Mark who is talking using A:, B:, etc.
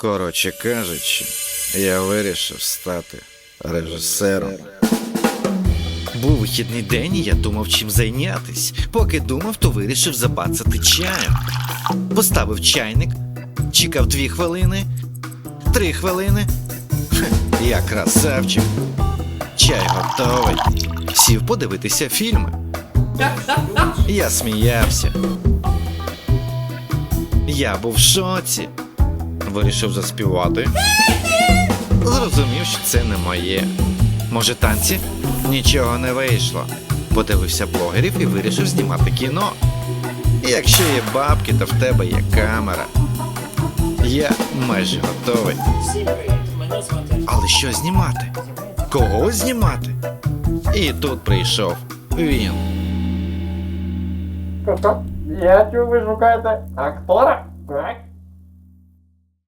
A: Коротше кажучи, я вирішив стати режисером.
B: Був вихідний день, і я думав, чим зайнятись. Поки думав, то вирішив забацати чаю. Поставив чайник, чекав дві хвилини, три хвилини. Я красавчик. Чай готовий. Сів подивитися фільми. Я сміявся. Я був в шоці. Вирішив заспівати. Зрозумів, що це не моє. Може, танці? Нічого не вийшло. Подивився блогерів і вирішив знімати кіно. Якщо є бабки, то в тебе є камера. Я майже готовий. Але що знімати? Кого знімати? І тут прийшов він.
C: Тобто, я чув, ви шукаєте актора? Так?